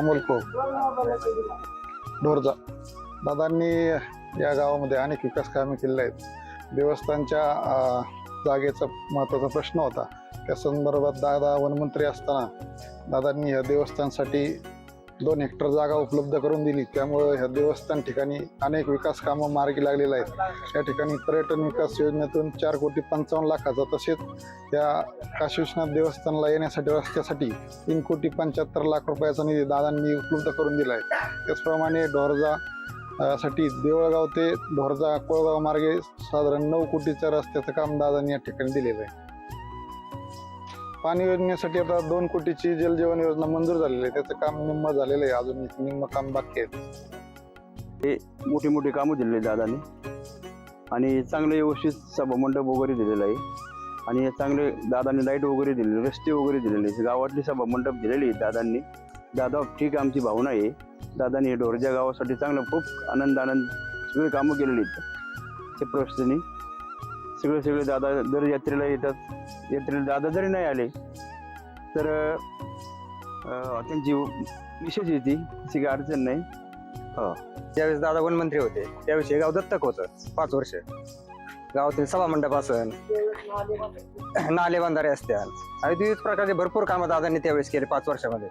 अमोल को. ढोरजा दादांनी या गावामध्ये अनेक विकास कामे केलेली आहेत. देवस्थानच्या जागेचा महत्त्वाचा प्रश्न होता. त्या संदर्भात दादा वनमंत्री असताना दादांनी या देवस्थानसाठी दोन हेक्टर जागा उपलब्ध करून दिली. त्यामुळे ह्या देवस्थान ठिकाणी अनेक विकास कामं मार्गी लागलेली आहेत. या ठिकाणी पर्यटन विकास योजनेतून चार कोटी पंचावन्न लाखाचा तसेच या काशीविश्वनाथ देवस्थानला येण्यासाठी रस्त्यासाठी तीन कोटी पंच्याहत्तर लाख रुपयाचा निधी दादांनी उपलब्ध करून दिला आहे. त्याचप्रमाणे ढोरजा साठी देवळगाव ते ढोरजा कोळगाव मार्गे साधारण नऊ कोटीच्या रस्त्याचं काम दादांनी या ठिकाणी दिलेलं आहे. पाणी योजनेसाठी आता दोन कोटीची जलजीवन योजना मंजूर झालेली आहे. त्याचं काम निम्म झालेलं आहे. अजून निम्म काम बाकी आहे. मोठी मोठी कामं दिलेली आहेत दादाने. आणि चांगले व्यवस्थित सभामंडप वगैरे दिलेलं आहे. आणि चांगले दादाने लाइट वगैरे दिलेले रस्ते वगैरे दिलेले आहेत. गावातली सभामंडप दिलेली आहेत दादांनी. दादा ठीक आमची भावना आहे. दादाने ढोरच्या गावासाठी चांगलं खूप आनंद आनंद सगळी कामं केलेली आहेत. ते प्रश्नी सगळे सगळे दादा दर यात्रेला येतात. यात्रेला दादा जरी नाही आले तर त्यांची विशेष येते तशी काही अडचण नाही. हो. त्यावेळेस दादा वनमंत्री होते. त्यावेळेस हे गाव दत्तक होतं पाच वर्ष. गावातील सभामंडप असन नाले बांधारे असते आणि विविध प्रकारचे भरपूर कामं दादांनी त्यावेळेस केले पाच वर्षामध्ये.